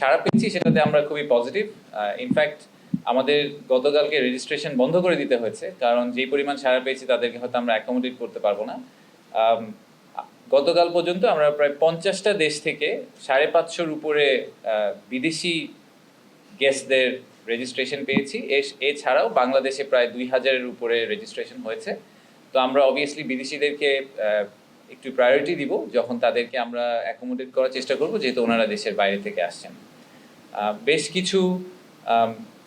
সারা পেয়েছি, সেটাতে আমরা খুবই পজিটিভ ইনফ্যাক্ট আমাদের গতকালকে রেজিস্ট্রেশন বন্ধ করে দিতে হয়েছে, কারণ যেই পরিমাণ সারা পেয়েছি তাদেরকে হয়তো আমরা অ্যাকোমোডেট করতে পারব না। গতকাল পর্যন্ত আমরা প্রায় পঞ্চাশটা দেশ থেকে সাড়ে পাঁচশোর উপরে বিদেশি গেস্টদের রেজিস্ট্রেশন পেয়েছি। এছাড়াও বাংলাদেশে প্রায় দুই হাজারের উপরে রেজিস্ট্রেশন হয়েছে। তো আমরা অবভিয়াসলি বিদেশিদেরকে একটু প্রায়োরিটি দিব, যখন তাদেরকে আমরা অ্যাকোমোডেট করার চেষ্টা করব, যেহেতু ওনারা দেশের বাইরে থেকে আসছেন। বেশ কিছু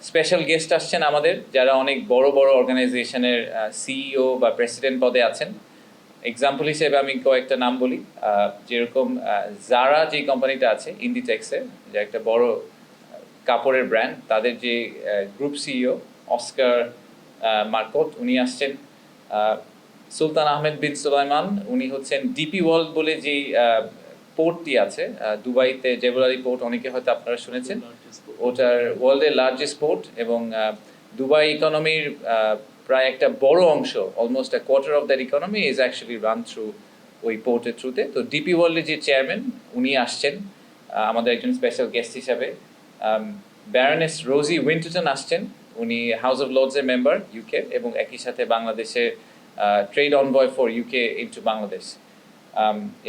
স্পেশাল গেস্ট আসছেন আমাদের, যারা অনেক বড় বড় অর্গানাইজেশনের সিইও বা প্রেসিডেন্ট পদে আছেন। এক্সাম্পল হিসেবে আমি কয়েকটা নাম বলি। যেরকম জারা যে কোম্পানিটা আছে ইন্ডিটেক্সের যে একটা বড় কাপড়ের ব্র্যান্ড তাদের যে গ্রুপ সিইও অস্কার মার্কট, উনি আসছেন। সুলতান আহমেদ বিন সুলাইমান, উনি হচ্ছেন ডিপি ওয়ার্ল্ড বলে যেই পোর্টটি আছে দুবাইতে জেবুলারি পোর্ট অনেকে হয়তো আপনারা শুনেছেন। ওটার ওয়ার্ল্ডের লার্জেস্ট পোর্ট এবং দুবাই ইকোনমির প্রায় একটা বড় অংশ almost a quarter of that economy is actually run through ওই পোর্টের থ্রুতে তো ডিপি ওয়ার্ল্ডের যে চেয়ারম্যান উনি আসছেন আমাদের একজন স্পেশাল গেস্ট হিসাবে। ব্যারনেস রোজি উইন্টন আসছেন, উনি হাউস অফ লর্ডসের মেম্বার ইউকে এবং একই সাথে বাংলাদেশের trade envoy for UK into Bangladesh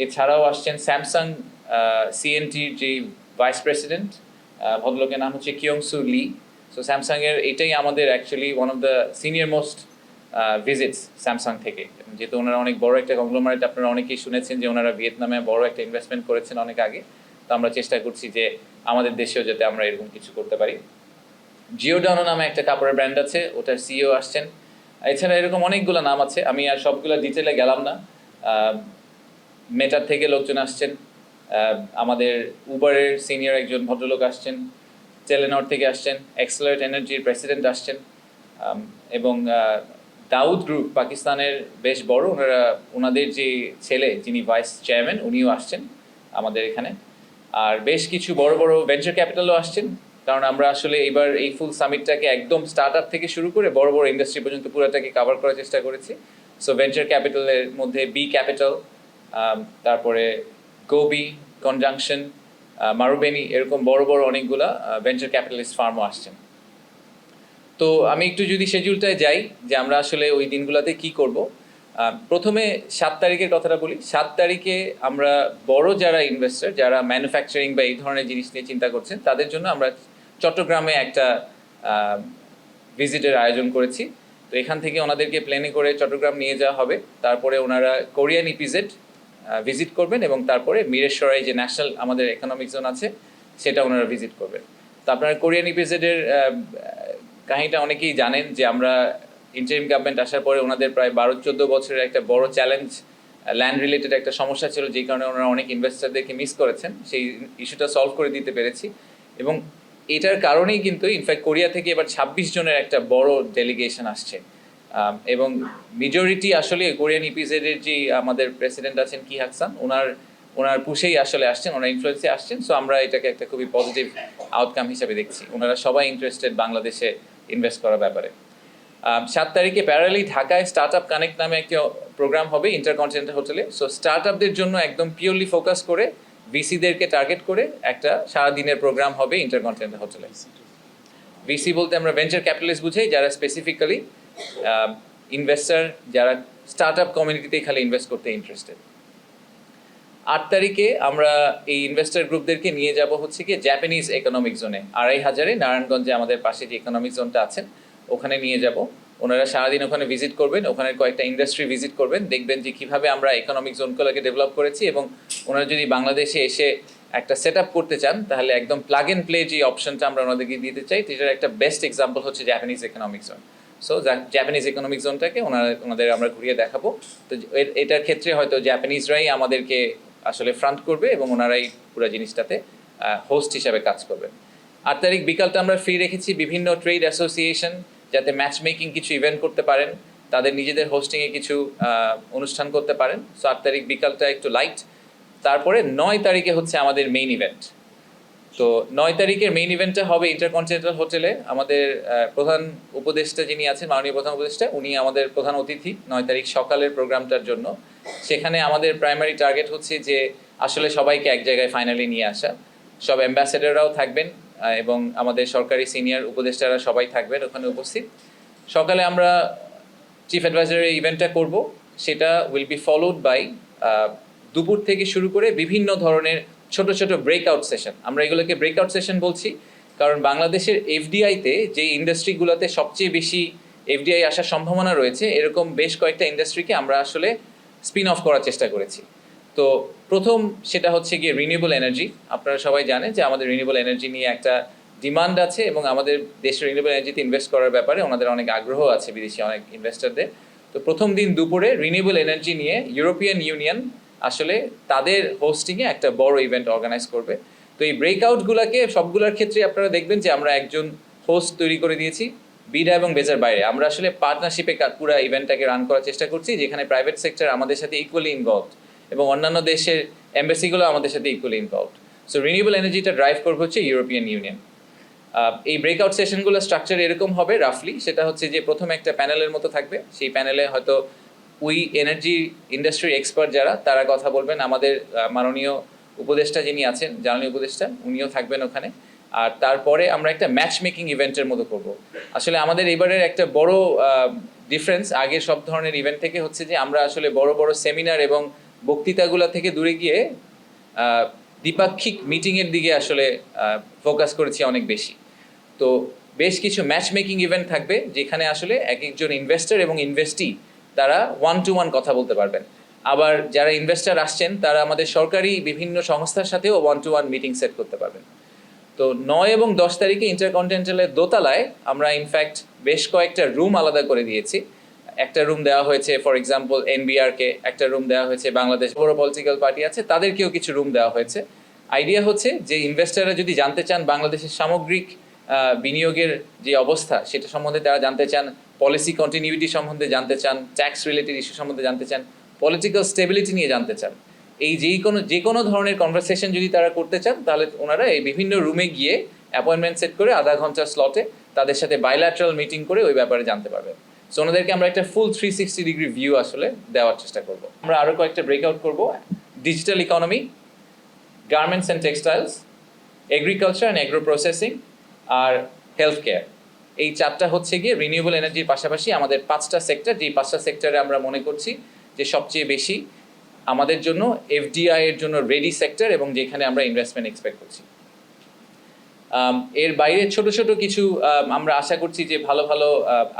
এছাড়াও আসছেন স্যামসাং সিএনটির যে ভাইস প্রেসিডেন্ট ভদ্রলোকের নাম হচ্ছে কিয়ং সু লি সো স্যামসাং এর এটাই আমাদের actually one of the senior most visits Samsung থেকে। যেহেতু ওনারা অনেক বড় একটা কংগ্লোমারেট আপনারা অনেকেই শুনেছেন যে ওনারা ভিয়েতনামে বড় একটা ইনভেস্টমেন্ট করেছেন অনেক আগে। তো আমরা চেষ্টা করছি যে আমাদের দেশেও যাতে আমরা এরকম কিছু করতে পারি। জিওডানো নামে একটা কাপড়ের ব্র্যান্ড আছে, ওটার সিইও আসছেন। এছাড়া এরকম অনেকগুলো নাম আছে, আমি আর সবগুলো ডিটেলে গেলাম না। মেটার থেকে লোকজন আসছেন আমাদের উবারের সিনিয়র একজন ভদ্রলোক আসছেন টেলেনর থেকে আসছেন এক্সেলারেট এনার্জির প্রেসিডেন্ট আসছেন এবং দাউদ গ্রুপ পাকিস্তানের বেশ বড়, ওনারা, ওনাদের যে ছেলে, যিনি ভাইস চেয়ারম্যান উনিও আসছেন আমাদের এখানে। আর বেশ কিছু বড় বড় ভেঞ্চার ক্যাপিটালও আসছেন, কারণ আমরা আসলে এবার এই ফুল সামিটটাকে একদম স্টার্ট আপ থেকে শুরু করে বড় বড় ইন্ডাস্ট্রি পর্যন্ত পুরোটাকে কভার করার চেষ্টা করেছি। সো ভেঞ্চার ক্যাপিটালের মধ্যে বি ক্যাপিটাল তারপরে গোবি কনজাংশন মারুবেনি এরকম বড় বড় অনেকগুলা ভেঞ্চার ক্যাপিটালিস্ট ফার্মও আসছেন তো আমি একটু যদি শিডিউলটায় যাই যে আমরা আসলে ওই দিনগুলোতে কি করব প্রথমে সাত তারিখের কথাটা বলি। সাত তারিখে আমরা বড় যারা ইনভেস্টর যারা ম্যানুফ্যাকচারিং বা এই ধরনের জিনিস নিয়ে চিন্তা করছেন, তাদের জন্য আমরা চট্টগ্রামে একটা ভিজিটের আয়োজন করেছি। তো এখান থেকে ওনাদেরকে প্লেনে করে চট্টগ্রাম নিয়ে যাওয়া হবে। তারপরে ওনারা কোরিয়ান ইপিজেড ভিজিট করবেন এবং তারপরে মিরেশ্বরাই যে ন্যাশনাল আমাদের ইকোনমিক জোন আছে, সেটা ওনারা ভিজিট করবেন। তো আপনারা কোরিয়ান ইপিজেডের কাহিনীটা অনেকেই জানেন যে আমরা ইন্টারিম গভর্নমেন্ট আসার পরে ওনাদের প্রায় বারো চোদ্দ বছরের একটা বড় চ্যালেঞ্জ ল্যান্ড রিলেটেড একটা সমস্যা ছিল, যেই কারণে ওনারা অনেক ইনভেস্টারদেরকে মিস করেছেন। সেই ইস্যুটা সলভ করে দিতে পেরেছি। এবং এটার কারণেই কিন্তু ইনফ্যাক্ট কোরিয়া থেকে এবার ছাব্বিশ জনের একটা বড় ডেলিগেশন আসছে। এবং মেজরিটি আসলে কোরিয়ান ইপিজেডের যে আমাদের প্রেসিডেন্ট আছেন কি হাকসান ওনার ওনার পুষেই আসলে আসছেন, ওনার ইনফ্লুয়েন্সে আসছেন সো আমরা এটাকে একটা খুবই পজিটিভ আউটকাম হিসেবে দেখছি। ওনারা সবাই ইন্টারেস্টেড বাংলাদেশে ইনভেস্ট করার ব্যাপারে। সাত তারিখে প্যারালি ঢাকায় স্টার্ট আপ কানেক্ট নামে একটি প্রোগ্রাম হবে ইন্টারকন্টিনেন্টাল হোটেলে সো স্টার্ট আপদের জন্য একদম পিওরলি ফোকাস করে ভিসিদেরকে টার্গেট করে একটা সারাদিনের প্রোগ্রাম হবে ইন্টারকন্টিনেন্টাল হোটেলে ভিসি বলতে আমরা ভেঞ্চার ক্যাপিটালিস্ট বুঝাই, যারা স্পেসিফিক্যালি ইনভেস্টার যারা স্টার্ট আপ কমিউনিটিতে খালি ইনভেস্ট করতে ইন্টারেস্টেড আট তারিখে আমরা এই ইনভেস্টর গ্রুপদেরকে নিয়ে যাব হচ্ছে কি জাপানিজ ইকোনমিক জোনে আড়াই হাজারে নারায়ণগঞ্জে আমাদের পাশে যে ইকোনমিক জোনটা আছেন, ওখানে নিয়ে যাব। ওনারা সারাদিন ওখানে ভিজিট করবেন, ওখানে কয়েকটা ইন্ডাস্ট্রি ভিজিট করবেন, দেখবেন যে কীভাবে আমরা ইকোনমিক জোনগুলোকে ডেভেলপ করেছি এবং ওনারা যদি বাংলাদেশে এসে একটা সেট করতে চান, তাহলে একদম প্লাগ এন্ড প্লে যে অপশনটা আমরা ওনাদেরকে দিতে চাই এটার একটা বেস্ট এক্সাম্পল হচ্ছে Japanese economic zone so Japanese economic জোনটাকে ওনারা, ওনাদের আমরা ঘুরিয়ে দেখাবো। তো এটার ক্ষেত্রে হয়তো জাপানিজরাই আমাদেরকে আসলে ফ্রন্ট করবে এবং ওনারাই পুরো জিনিসটাতে হোস্ট হিসাবে কাজ করবেন। আট তারিখ বিকালটা আমরা ফ্রি রেখেছি বিভিন্ন ট্রেড অ্যাসোসিয়েশন যাতে ম্যাচ মেকিং কিছু ইভেন্ট করতে পারেন, তাদের নিজেদের হোস্টিংয়ে কিছু অনুষ্ঠান করতে পারেন। সো আট তারিখ বিকালটা একটু লাইট তারপরে নয় তারিখে হচ্ছে আমাদের মেইন ইভেন্ট তো নয় তারিখের মেইন ইভেন্টটা হবে ইন্টারকন্টিনেন্টাল হোটেলে আমাদের প্রধান উপদেষ্টা যিনি আছেন, মাননীয় প্রধান উপদেষ্টা, উনি আমাদের প্রধান অতিথি নয় তারিখ সকালের প্রোগ্রামটার জন্য। সেখানে আমাদের প্রাইমারি টার্গেট হচ্ছে যে আসলে সবাইকে এক জায়গায় ফাইনালি নিয়ে আসা। সব অ্যাম্বাসেডাররাও থাকবেন এবং আমাদের সরকারি সিনিয়র উপদেষ্টারা সবাই থাকবেন ওখানে উপস্থিত। সকালে আমরা চিফ অ্যাডভাইজারের ইভেন্টটা করব। সেটা উইল বি ফলোড বাই দুপুর থেকে শুরু করে বিভিন্ন ধরনের ছোট ছোট ব্রেকআউট সেশন আমরা এগুলোকে ব্রেকআউট সেশন বলছি, কারণ বাংলাদেশের এফডিআইতে যে ইন্ডাস্ট্রিগুলোতে সবচেয়ে বেশি এফডিআই আসার সম্ভাবনা রয়েছে, এরকম বেশ কয়েকটা ইন্ডাস্ট্রিকে আমরা আসলে স্পিন অফ করার চেষ্টা করেছি। তো প্রথম সেটা হচ্ছে গিয়ে রিনিউবল এনার্জি আপনারা সবাই জানেন যে আমাদের রিনিউবল এনার্জি নিয়ে একটা ডিমান্ড আছে এবং আমাদের দেশের রিনিউয়েবল এনার্জিতে ইনভেস্ট করার ব্যাপারে ওনাদের অনেক আগ্রহ আছে বিদেশি অনেক ইনভেস্টরদের তো প্রথম দিন দুপুরে রিনিউবল এনার্জি নিয়ে ইউরোপিয়ান ইউনিয়ন আসলে তাদের হোস্টিংয়ে একটা বড় ইভেন্ট অর্গানাইজ করবে। তো এই ব্রেকআউটগুলোকে সবগুলোর ক্ষেত্রে আপনারা দেখবেন যে আমরা একজন হোস্ট তৈরি করে দিয়েছি, বিডা এবং বেজার বাইরে। আমরা আসলে পার্টনারশিপে পুরো ইভেন্টটাকে রান করার চেষ্টা করছি, যেখানে প্রাইভেট সেক্টর আমাদের সাথে ইকুয়ালি ইনভলভ এবং অন্যান্য দেশের এম্বাসিগুলো আমাদের সাথে ইকুয়ালি ইনভলভ সো রিনিউয়েবল এনার্জিটা ড্রাইভ করবে হচ্ছে ইউরোপিয়ান ইউনিয়ন এই ব্রেকআউট সেশনগুলো স্ট্রাকচার এরকম হবে রাফলি সেটা হচ্ছে যে প্রথমে একটা প্যানেলের মতো থাকবে। সেই প্যানেলে হয়তো উই এনার্জি ইন্ডাস্ট্রির এক্সপার্ট যারা, তারা কথা বলবেন। আমাদের মাননীয় উপদেষ্টা যিনি আছেন, জ্বালানি উপদেষ্টা, উনিও থাকবেন ওখানে। আর তারপরে আমরা একটা ম্যাচ মেকিং ইভেন্টের মতো করব। আসলে আমাদের এবারের একটা বড় ডিফারেন্স আগের সব ধরনের ইভেন্ট থেকে হচ্ছে যে, আমরা আসলে বড় বড় সেমিনার এবং বক্তৃতাগুলো থেকে দূরে গিয়ে দ্বিপাক্ষিক মিটিংয়ের দিকে আসলে ফোকাস করেছি অনেক বেশি। তো বেশ কিছু ম্যাচ মেকিং ইভেন্ট থাকবে, যেখানে আসলে এক একজন ইনভেস্টর এবং ইনভেস্টি তারা ওয়ান টু ওয়ান কথা বলতে পারবেন। আবার যারা ইনভেস্টর আসছেন, তারা আমাদের সরকারি বিভিন্ন সংস্থার সাথেও one to one meeting set করতে পারবেন। তো নয় এবং দশ তারিখে ইন্টারকন্টিনেন্টালের দোতলায় আমরা ইনফ্যাক্ট বেশ কয়েকটা রুম আলাদা করে দিয়েছি। একটা রুম দেওয়া হয়েছে ফর এক্সাম্পল এনবিআরকে একটা রুম দেওয়া হয়েছে বাংলাদেশ বড় পলিটিক্যাল পার্টি আছে, তাদেরকেও কিছু রুম দেওয়া হয়েছে। আইডিয়া হচ্ছে যে ইনভেস্টাররা যদি জানতে চান বাংলাদেশের সামগ্রিক বিনিয়োগের যে অবস্থা, সেটা সম্বন্ধে তারা জানতে চান পলিসি কন্টিনিউটি সম্বন্ধে জানতে চান ট্যাক্স রিলেটেড ইস্যু সম্বন্ধে জানতে চান পলিটিক্যাল স্টেবিলিটি নিয়ে জানতে চান, এই যেই কোনো, যে কোনো ধরনের কনভারসেশন যদি তারা করতে চান, তাহলে ওনারা এই বিভিন্ন রুমে গিয়ে অ্যাপয়েন্টমেন্ট সেট করে আধা ঘণ্টার স্লটে তাদের সাথে বাইল্যাটারাল মিটিং করে ওই ব্যাপারে জানতে পারবে সো ওনাদেরকে আমরা একটা full three sixty degree view আসলে দেওয়ার চেষ্টা করব। আমরা আরও কয়েকটা ব্রেকআউট করব। Digital economy garments and textiles agriculture and agro processing R health care এই চারটা হচ্ছে গিয়ে রিনিউয়েবল এনার্জির পাশাপাশি আমাদের পাঁচটা সেক্টর যেই পাঁচটা সেক্টরে আমরা মনে করছি যে সবচেয়ে বেশি আমাদের জন্য এফডিআই এর জন্য রেডি সেক্টর এবং যেখানে আমরা ইনভেস্টমেন্ট এক্সপেক্ট করছি। এর বাইরে ছোট ছোট কিছু আমরা আশা করছি যে ভালো ভালো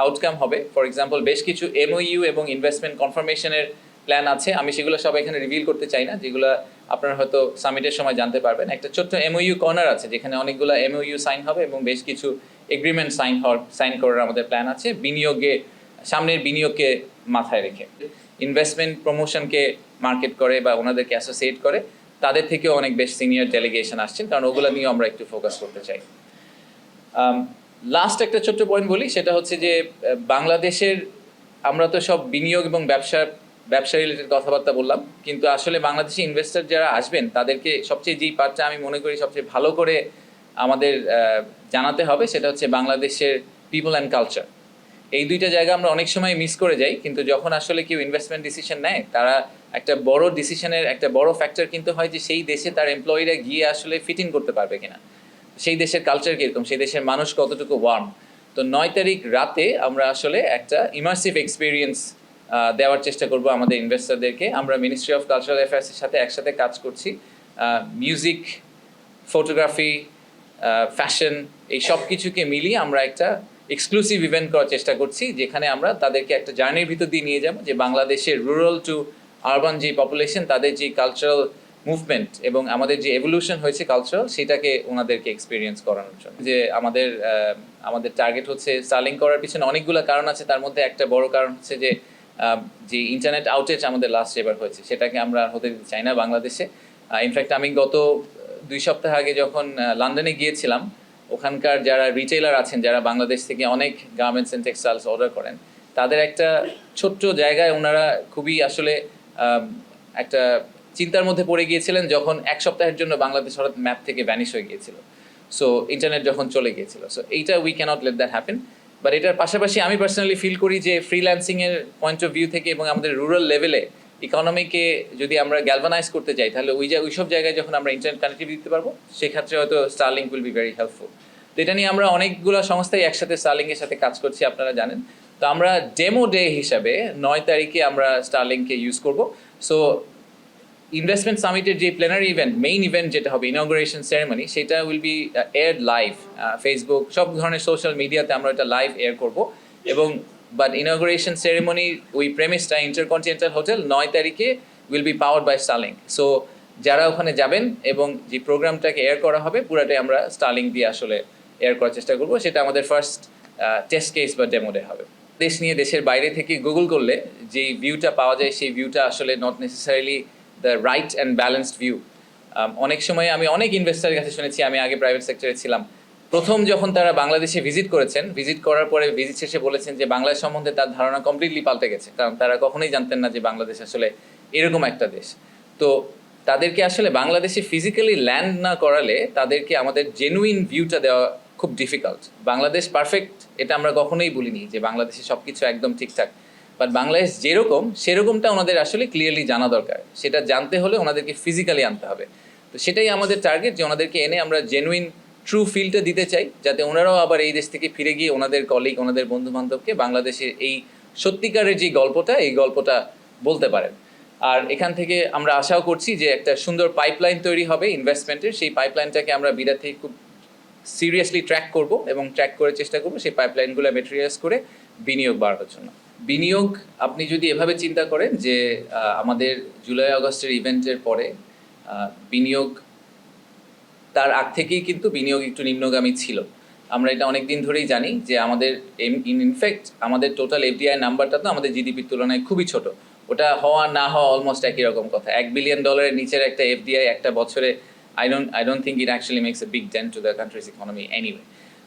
আউটকাম হবে। ফর এক্সাম্পল বেশ কিছু এমওইউ এবং ইনভেস্টমেন্ট কনফার্মেশনের প্ল্যান আছে। আমি সেগুলো সব এখানে রিভিল করতে চাই না, যেগুলো আপনারা হয়তো সামিটের সময় জানতে পারবেন। একটা ছোট্ট এমওইউ কর্নার আছে, যেখানে অনেকগুলো এমওইউ সাইন হবে এবং বেশ কিছু এগ্রিমেন্ট সাইন হওয়ার সাইন করার আমাদের প্ল্যান আছে। বিনিয়োগে, সামনের বিনিয়োগকে মাথায় রেখে। ইনভেস্টমেন্ট প্রমোশনকে মার্কেট করে বা ওনাদেরকে অ্যাসোসিয়েট করে, তাদের থেকেও অনেক বেশ সিনিয়র ডেলিগেশন আসছেন, কারণ ওগুলো নিয়েও আমরা একটু ফোকাস করতে চাই। লাস্ট একটা ছোট্ট পয়েন্ট বলি, সেটা হচ্ছে যে বাংলাদেশের, আমরা তো সব বিনিয়োগ এবং ব্যবসা ব্যবসা রিলেটেড কথাবার্তা বললাম, কিন্তু আসলে বাংলাদেশি ইনভেস্টর যারা আসবেন, তাদেরকে সবচেয়ে যেই পার্টটা আমি মনে করি সবচেয়ে ভালো করে আমাদের জানাতে হবে, সেটা হচ্ছে বাংলাদেশের পিপল অ্যান্ড কালচার এই দুইটা জায়গা আমরা অনেক সময় মিস করে যাই, কিন্তু যখন আসলে কেউ ইনভেস্টমেন্ট ডিসিশন নেয়, তারা একটা বড় ডিসিশনের একটা বড় ফ্যাক্টর কিন্তু হয় যে সেই দেশে তার এমপ্লয়িরা গিয়ে আসলে ফিটিং করতে পারবে কিনা। সেই দেশের কালচার কীরকম, সেই দেশের মানুষ কতটুকু ওয়ার্ম তো নয় তারিখ রাতে আমরা আসলে একটা ইমার্সিভ এক্সপিরিয়েন্স দেওয়ার চেষ্টা করব আমাদের ইনভেস্টরদেরকে আমরা মিনিস্ট্রি অফ কালচারাল অ্যাফেয়ার্সের সাথে একসাথে কাজ করছি। মিউজিক ফটোগ্রাফি ফ্যাশন এই সব কিছুকে মিলিয়ে আমরা একটা এক্সক্লুসিভ ইভেন্ট করার চেষ্টা করছি, যেখানে আমরা তাদেরকে একটা জার্নির ভিতর দিয়ে নিয়ে যাব, যে বাংলাদেশের রুরাল টু আরবান যে পপুলেশন তাদের যে কালচারাল মুভমেন্ট এবং আমাদের যে এভলিউশন হয়েছে কালচারাল সেটাকে ওনাদেরকে এক্সপিরিয়েন্স করানোর জন্য। যে আমাদের আমাদের টার্গেট হচ্ছে সার্লিং করার পিছনে অনেকগুলো কারণ আছে, তার মধ্যে একটা বড় কারণ হচ্ছে যে যে ইন্টারনেট আউটেজ আমাদের লাস্ট এবার হয়েছে, সেটাকে আমরা হতে দিতে চাই না বাংলাদেশে। ইনফ্যাক্ট আমি গত দুই সপ্তাহ আগে যখন লন্ডনে গিয়েছিলাম, ওখানকার যারা রিটেলার আছেন, যারা বাংলাদেশ থেকে অনেক গার্মেন্টস অ্যান্ড টেক্সটাইলস অর্ডার করেন, তাদের একটা ছোট্ট জায়গায় ওনারা খুবই আসলে একটা চিন্তার মধ্যে পড়ে গিয়েছিলেন যখন এক সপ্তাহের জন্য বাংলাদেশ হঠাৎ ম্যাপ থেকে ভ্যানিশ হয়ে গিয়েছিল। সো ইন্টারনেট যখন চলে গিয়েছিল। সো এইটা we can't let that happen but এটার পাশাপাশি আমি পার্সোনালি ফিল করি যে ফ্রিল্যান্সিংয়ের পয়েন্ট অফ ভিউ থেকে এবং আমাদের রুরাল লেভেলে ইকোনমিকে যদি আমরা গ্যালভানাইজ করতে চাই তাহলে ওই ওই সব জায়গায় যখন আমরা ইন্টারনেট কানেক্টিভিটি দিতে পারব, সেক্ষেত্রে হয়তো Starlink will be very helpful তো এটা নিয়ে আমরা অনেকগুলো সংস্থাই একসাথে স্টারলিংকের সাথে কাজ করছি, আপনারা জানেন। তো আমরা ডেমো ডে হিসাবে নয় তারিখে আমরা স্টারলিংকে ইউজ করব। সো ইনভেস্টমেন্ট সামিটের যে প্লেনারি ইভেন্ট মেইন ইভেন্ট যেটা হবে ইনগ্রেশন সেরেমনি সেটা will be air live Facebook সব ধরনের সোশ্যাল মিডিয়াতে আমরা এটা লাইভ এয়ার করব। এবং বাট ইনগ্রেশন সেরেমনি ওই প্রেমিসটা ইন্টারকন্টিনেন্টাল হোটেল নয় তারিখে will be power by Starlink so যারা ওখানে যাবেন এবং যে প্রোগ্রামটাকে এয়ার করা হবে, পুরাটাই আমরা স্টার্লিং দিয়ে আসলে এয়ার করার চেষ্টা করব। সেটা আমাদের ফার্স্ট টেস্ট কেস বা ডেমোডে হবে। দেশ নিয়ে দেশের বাইরে থেকে গুগল করলে যেই ভিউটা পাওয়া যায়, সেই ভিউটা আসলে not necessarily the right and balanced view অনেক সময় আমি অনেক ইনভেস্টারের কাছে শুনেছি, আমি আগে প্রাইভেট সেক্টরে ছিলাম। প্রথম যখন তারা বাংলাদেশে ভিজিট করেছেন ভিজিট করার পরে ভিজিট শেষে বলেছেন যে বাংলাদেশ সম্বন্ধে তার ধারণা কমপ্লিটলি পাল্টে গেছে। কারণ তারা কখনোই জানতেন না যে বাংলাদেশ আসলে এরকম একটা দেশ। তো তাদেরকে আসলে বাংলাদেশে ফিজিক্যালি ল্যান্ড না করালে তাদেরকে আমাদের জেনুইন ভিউটা দেওয়া খুব ডিফিকাল্ট বাংলাদেশ পারফেক্ট এটা আমরা কখনোই বলিনি যে বাংলাদেশে সব কিছু একদম ঠিকঠাক। বাট বাংলাদেশ যেরকম, সেরকমটা ওনাদের আসলে ক্লিয়ারলি জানা দরকার। সেটা জানতে হলে ওনাদেরকে ফিজিক্যালি আনতে হবে। তো সেটাই আমাদের টার্গেট যে ওনাদেরকে এনে আমরা জেনুইন ট্রু ফিলটা দিতে চাই, যাতে ওনারাও আবার এই দেশ থেকে ফিরে গিয়ে ওনাদের কলিগ ওনাদের বন্ধু বান্ধবকে বাংলাদেশের এই সত্যিকারের যে গল্পটা, এই গল্পটা বলতে পারেন। আর এখান থেকে আমরা আশাও করছি যে একটা সুন্দর পাইপলাইন তৈরি হবে ইনভেস্টমেন্টের সেই পাইপলাইনটাকে আমরা বিরাট থেকে খুব সিরিয়াসলি ট্র্যাক করব এবং ট্র্যাক করে চেষ্টা করব সেই পাইপলাইনগুলো মেটেরিয়ালস করে বিনিয়োগ বাড়ানোর জন্য। বিনিয়োগ আপনি যদি এভাবে চিন্তা করেন যে আমাদের জুলাই আগস্টের ইভেন্টের পরে বিনিয়োগ তার আগ থেকেই কিন্তু বিনিয়োগ একটু নিম্নগামী ছিল। আমরা এটা অনেক দিন ধরেই জানি যে আমাদের ইনফ্যাক্ট আমাদের টোটাল এফডিআই নাম্বারটা তো আমাদের জিডিপির তুলনায় খুবই ছোট। ওটা হওয়া, না হওয়া অলমোস্ট একই রকম কথা। এক বিলিয়ন ডলারের নিচের একটা এফডিআই একটা বছরে I don't I don't think it actually makes a big dent to the country's economy anyway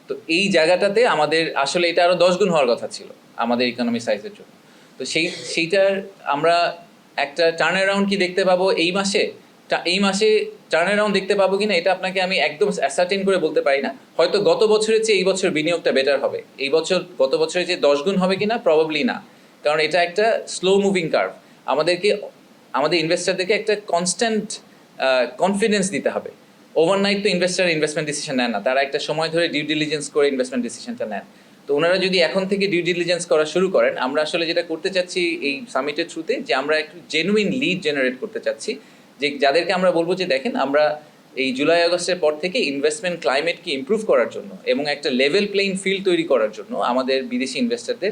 তো এই জায়গাটাতে আমাদের আসলে এটা আরও দশ গুণ হওয়ার কথা ছিল আমাদের ইকোনমি সাইজের জন্য। তো সেই, সেইটার আমরা একটা টার্ন অ্যারাউন্ড কি দেখতে পাবো এই মাসে? এই মাসে টার্ন অ্যারাউন্ড দেখতে পাবো কিনা এটা আপনাকে আমি একদম অ্যাসার্টেন করে বলতে পারি না। হয়তো গত বছরের চেয়ে এই বছর বিনিয়োগটা বেটার হবে। এই বছর, গত বছরের চেয়ে দশ গুণ হবে কিনা? প্রবাবলি না। কারণ এটা একটা স্লো মুভিং কার্ভ আমাদেরকে, আমাদের ইনভেস্টারদেরকে একটা কনস্ট্যান্ট কনফিডেন্স দিতে হবে। ওভারনাইট তো ইনভেস্টার ইনভেস্টমেন্ট ডিসিশন নেন না। তারা একটা সময় ধরে ডিউ ডিলিজেন্স করে ইনভেস্টমেন্ট ডিসিশনটা নেন। তো ওনারা যদি এখন থেকে ডিউ ডিলিজেন্স করা শুরু করেন, আমরা আসলে যেটা করতে চাচ্ছি এই সামিটের থ্রুতে যে আমরা একটু জেনুইন লিড জেনারেট করতে চাচ্ছি। যে যাদেরকে আমরা বলব যে দেখেন, আমরা এই জুলাই আগস্টের পর থেকে ইনভেস্টমেন্ট ক্লাইমেটকে ইমপ্রুভ করার জন্য এবং একটা লেভেল প্লেইং ফিল্ড তৈরি করার জন্য আমাদের বিদেশি ইনভেস্টরদের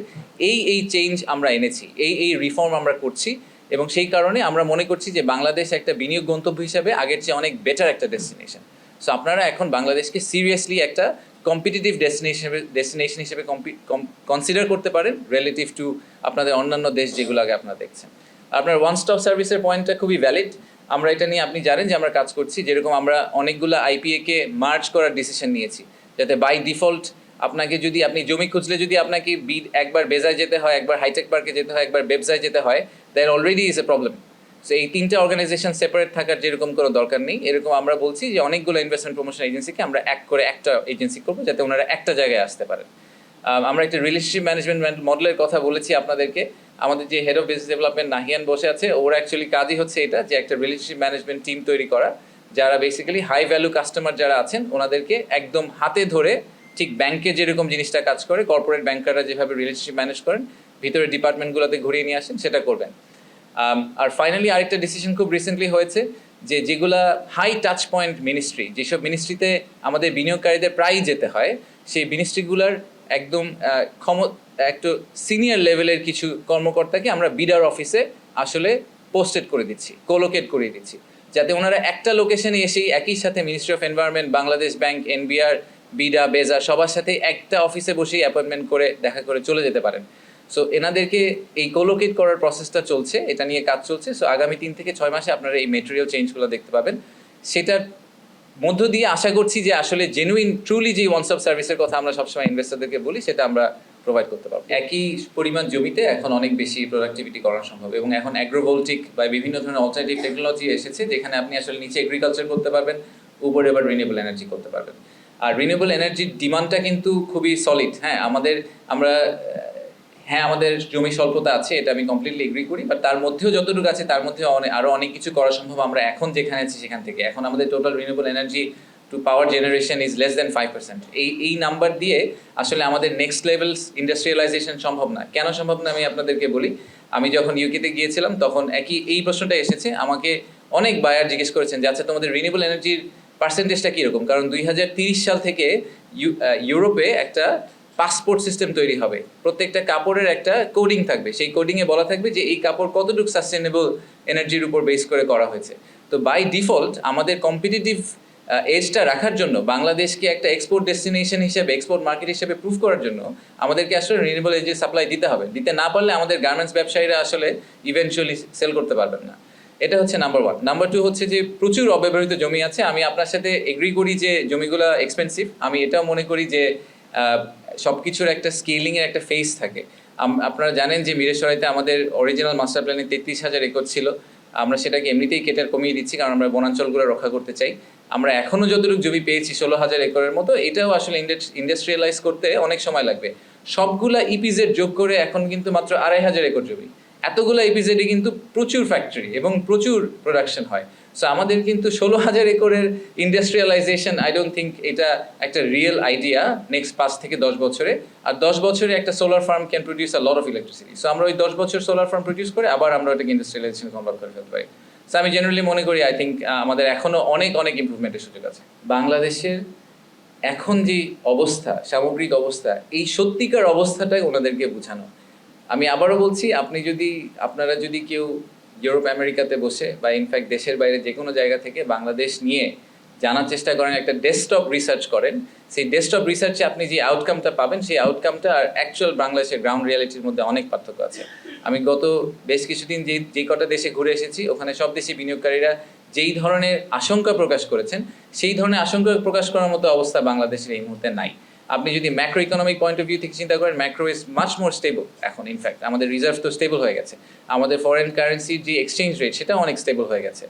এই এই চেঞ্জ আমরা এনেছি, এই এই রিফর্ম আমরা করছি এবং সেই কারণে আমরা মনে করছি যে বাংলাদেশ একটা বিনিয়োগ গন্তব্য হিসাবে আগের চেয়ে অনেক বেটার একটা ডেস্টিনেশন সো আপনারা এখন বাংলাদেশকে সিরিয়াসলি একটা কম্পিটিটিভ ডেস্টিনেশন ডেস্টিনেশন হিসেবে কনসিডার করতে পারেন রিলেটিভ টু আপনাদের অন্যান্য দেশ যেগুলো আগে আপনারা দেখছেন। আপনার ওয়ান স্টপ সার্ভিসের পয়েন্টটা খুবই ভ্যালিড আমরা এটা নিয়ে আপনি জানেন যে আমরা কাজ করছি, যেরকম আমরা অনেকগুলো আইপিএ কে মার্চ করার ডিসিশন নিয়েছি, যাতে বাই ডিফল্ট আপনাকে যদি, আপনি জমি খুঁজলে যদি আপনাকে বিড একবার বেজায় যেতে হয়, একবার হাইটেক পার্কে যেতে হয়, একবার বেবসায় যেতে হয় there already is a problem so এই তিনটা অর্গানাইজেশন সেপারেট থাকার যেরকম কোনো দরকার নেই। এরকম আমরা বলছি যে অনেকগুলো ইনভেস্টমেন্ট প্রমোশন এজেন্সিকে আমরা এক করে একটা এজেন্সি করব, যাতে ওনারা একটা জায়গায় আসতে পারেন। আমরা একটা রিলেশনশিপ ম্যানেজমেন্ট মডেলের কথা বলেছি আপনাদেরকে। আমাদের যে head of business development Nahian বসে আছে, ওর অ্যাকচুয়ালি কাজই হচ্ছে এটা, যে একটা রিলেশনশিপ ম্যানেজমেন্ট টিম তৈরি করা, যারা বেসিক্যালি হাই ভ্যালু কাস্টমার যারা আছেন, ওনাদেরকে একদম হাতে ধরে ঠিক ব্যাংকে যেরকম জিনিসটা কাজ করে কর্পোরেট ব্যাংকাররা যেভাবে রিলেশনশিপ ম্যানেজ করেন, ভিতরে ডিপার্টমেন্টগুলোতে ঘুরিয়ে নিয়ে আসেন, সেটা করবেন। আর ফাইনালি আরেকটা ডিসিশন খুব রিসেন্টলি হয়েছে, যে যেগুলা হাই টাচ পয়েন্ট মিনিস্ট্রি যেসব মিনিস্ট্রিতে আমাদের বিনিয়োগকারীদের প্রায়ই যেতে হয়, সেই মিনিস্ট্রিগুলার একদম ক্ষম, একটু সিনিয়র লেভেলের কিছু কর্মকর্তাকে আমরা বিডার অফিসে আসলে পোস্টেড করে দিচ্ছি কোলোকেট করে দিচ্ছি। যাতে ওনারা একটা লোকেশনে এসেই একই সাথে ministry of environment Bangladesh bank NBR BIDA BEZA সবার সাথে একটা অফিসে বসেই অ্যাপয়েন্টমেন্ট করে, দেখা করে চলে যেতে পারেন। সো এনাদেরকে এই কোলোকেট করার প্রসেসটা চলছে, এটা নিয়ে কাজ চলছে। সো আগামী তিন থেকে ছয় মাসে আপনারা এই মেটেরিয়াল চেঞ্জগুলো দেখতে পাবেন। সেটার মধ্য দিয়ে আশা করছি যে আসলে জেনুইন ট্রুলি যে ওয়ান স্টপ সার্ভিসের কথা আমরা সবসময় ইনভেস্টরদেরকে বলি, সেটা আমরা প্রোভাইড করতে পারব। একই পরিমাণ জমিতে এখন অনেক বেশি প্রোডাক্টিভিটি করা সম্ভব এবং এখন অ্যাগ্রোভোল্টিক বা বিভিন্ন ধরনের অল্টারনেটিভ টেকনোলজি এসেছে, যেখানে আপনি আসলে নিচে এগ্রিকালচার করতে পারবেন, উপরে আবার রিনিউবল এনার্জি করতে পারবেন। আর রিনিউয়েবল এনার্জির ডিমান্ডটা কিন্তু খুবই সলিড হ্যাঁ? আমাদের, আমরা হ্যাঁ আমাদের জমি স্বল্পতা আছে, এটা আমি কমপ্লিটলি এগ্রি করি বাট তার মধ্যেও যতটুকু আছে, তার মধ্যে অনেক আরও অনেক কিছু করা সম্ভব আমরা এখন যেখানে আছি, সেখান থেকে। এখন আমাদের total renewable energy to power generation is less than five percent এই এই নাম্বার দিয়ে আসলে আমাদের নেক্সট লেভেল ইন্ডাস্ট্রিয়ালাইজেশন সম্ভব না। কেন সম্ভব না আমি আপনাদেরকে বলি? আমি যখন ইউকেতে গিয়েছিলাম, তখন একই, এই প্রশ্নটা এসেছে। আমাকে অনেক বায়ার জিজ্ঞেস করেছেন যে আচ্ছা তোমাদের রিনিউবল এনার্জির পার্সেন্টেজটা কীরকম? কারণ দুই সাল থেকে ইউরোপে একটা পাসপোর্ট সিস্টেম তৈরি হবে। প্রত্যেকটা কাপড়ের একটা কোডিং থাকবে। সেই কোডিংয়ে বলা থাকবে যে এই কাপড় কতটুকু সাস্টেনেবল এনার্জির উপর বেস করে করা হয়েছে। তো বাই ডিফল্ট আমাদের কম্পিটিটিভ এজটা রাখার জন্য, বাংলাদেশকে একটা এক্সপোর্ট ডেস্টিনেশন হিসেবে এক্সপোর্ট মার্কেট হিসেবে প্রুভ করার জন্য আমাদেরকে আসলে রিনিউয়েবল এনার্জি সাপ্লাই দিতে হবে। দিতে না পারলে আমাদের গার্মেন্টস ব্যবসায়ীরা আসলে ইভেনচুয়ালি সেল করতে পারবেন না। এটা হচ্ছে নাম্বার ওয়ান নাম্বার টু হচ্ছে যে প্রচুর অব্যবহৃত জমি আছে। আমি আপনার সাথে এগ্রি করি যে জমিগুলো এক্সপেন্সিভ আমি এটাও মনে করি যে সব কিছুর একটা স্কেলিংয়ের একটা ফেস থাকে। আপনারা জানেন যে মিরেশ্বরাইতে আমাদের অরিজিনাল মাস্টার প্ল্যানে তেত্রিশ হাজার একর ছিল। আমরা সেটাকে এমনিতেই কেটে কমিয়ে দিচ্ছি, কারণ আমরা বনাঞ্চলগুলো রক্ষা করতে চাই। আমরা এখনও যতটুকু জমি পেয়েছি ষোলো হাজার একরের মতো, এটাও আসলে ইন্ডাস্ট্রিয়ালাইজ করতে অনেক সময় লাগবে। সবগুলা ইপিজেড যোগ করে এখন কিন্তু মাত্র আড়াই হাজার একর জমি। এতগুলো ইপিজেডে কিন্তু প্রচুর ফ্যাক্টরি এবং প্রচুর প্রোডাকশন হয়। সো আমাদের কিন্তু ষোলো হাজার একরের ইন্ডাস্ট্রিয়ালাইজেশন আই ডোন্ট থিঙ্ক এটা একটা রিয়েল আইডিয়া নেক্সট পাঁচ থেকে দশ বছরে। আর দশ বছরে একটা solar farm can produce a lot of electricity so আমরা ওই দশ বছর সোলার ফার্ম প্রডিউস করে আবার আমরা ওটাকে ইন্ডাস্ট্রিয়ালাইজেশন কনভার্ট করে ফেলতে পারি। সো আমি জেনারেলি মনে করি আই থিঙ্ক আমাদের এখনও অনেক অনেক ইমপ্রুভমেন্টের সুযোগ আছে। বাংলাদেশের এখন যে অবস্থা, সামগ্রিক অবস্থা, এই সত্যিকার অবস্থাটাই ওনাদেরকে বোঝানো। আমি আবারও বলছি, আপনি যদি, আপনারা যদি কেউ ইউরোপ, আমেরিকাতে বসে বা ইনফ্যাক্ট দেশের বাইরে যে কোনো জায়গা থেকে বাংলাদেশ নিয়ে জানার চেষ্টা করেন, একটা ডেস্কটপ রিসার্চ করেন। সেই ডেস্কটপ রিসার্চে আপনি যে আউটকামটা পাবেন, সেই আউটকামটা আর অ্যাকচুয়াল বাংলাদেশের গ্রাউন্ড রিয়ালিটির মধ্যে অনেক পার্থক্য আছে। আমি গত বেশ কিছুদিন যে যে কটা দেশে ঘুরে এসেছি, ওখানে সব দেশি বিনিয়োগকারীরা যেই ধরনের আশঙ্কা প্রকাশ করেছেন, সেই ধরনের আশঙ্কা প্রকাশ করার মতো অবস্থা বাংলাদেশের এই মুহূর্তে নাই। আপনি যদি macro economic point of view থেকে চিন্তা করেন macro is much more stable এখন ইনফ্যাক্ট আমাদের রিজার্ভ তো স্টেবল হয়ে গেছে। আমাদের ফরেন কারেন্সির যে এক্সচেঞ্জ রেট সেটা অনেক স্টেবল হয়ে গেছে।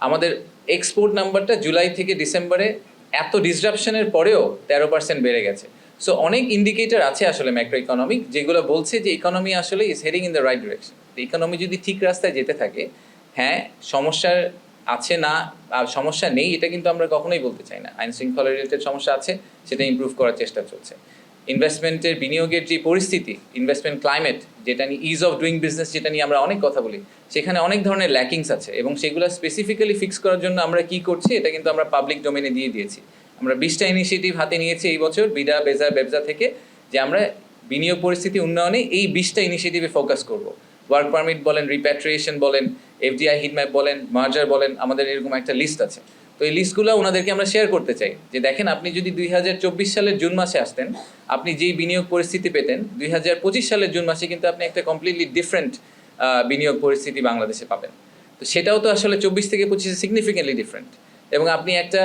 আমাদের এক্সপোর্ট নাম্বারটা জুলাই থেকে ডিসেম্বরে এত ডিসরাপশনের পরেও তেরো পার্সেন্ট বেড়ে গেছে। সো অনেক ইন্ডিকেটার আছে আসলে ম্যাক্রো ইকোনমিক যেগুলো বলছে যে ইকোনমি আসলে is heading in the right direction economy যদি ঠিক রাস্তায় যেতে থাকে হ্যাঁ সমস্যার আছে না সমস্যা নেই, এটা কিন্তু আমরা কখনোই বলতে চাই না। আইন শৃঙ্খলা রিলেটেড সমস্যা আছে, সেটা ইমপ্রুভ করার চেষ্টা চলছে। ইনভেস্টমেন্টের বিনিয়োগের যে পরিস্থিতি ইনভেস্টমেন্ট ক্লাইমেট যেটা নিয়ে ইজ অফ ডুইং বিজনেস যেটা নিয়ে আমরা অনেক কথা বলি, সেখানে অনেক ধরনের ল্যাকিংস আছে এবং সেগুলো স্পেসিফিক্যালি ফিক্স করার জন্য আমরা কি করছি, এটা কিন্তু আমরা পাবলিক ডোমেনে দিয়ে দিয়েছি। আমরা বিশটা ইনিশিয়েটিভ হাতে নিয়েছি এই বছর, বিডা, বেজা, বেবজা থেকে, যে আমরা বিনিয়োগ পরিস্থিতি উন্নয়নে এই বিশটা ইনিশিয়েটিভে ফোকাস করব। ওয়ার্ক পারমিট বলেন রিপ্যাট্রিয়েশন বলেন এফডিআই হিটম্যাপ বলেন মার্জার বলেন, আমাদের এরকম একটা লিস্ট আছে। তো এই লিস্টগুলো ওনাদেরকে আমরা শেয়ার করতে চাই। যে দেখেন, আপনি যদি দুই হাজার চব্বিশ সালের জুন মাসে আসতেন, আপনি যেই বিনিয়োগ পরিস্থিতি পেতেন, দুই হাজার পঁচিশ সালের জুন মাসে কিন্তু আপনি একটা কমপ্লিটলি ডিফারেন্ট বিনিয়োগ পরিস্থিতি বাংলাদেশে পাবেন। তো সেটাও তো আসলে চব্বিশ থেকে পঁচিশে সিগনিফিকেন্টলি ডিফারেন্ট এবং আপনি একটা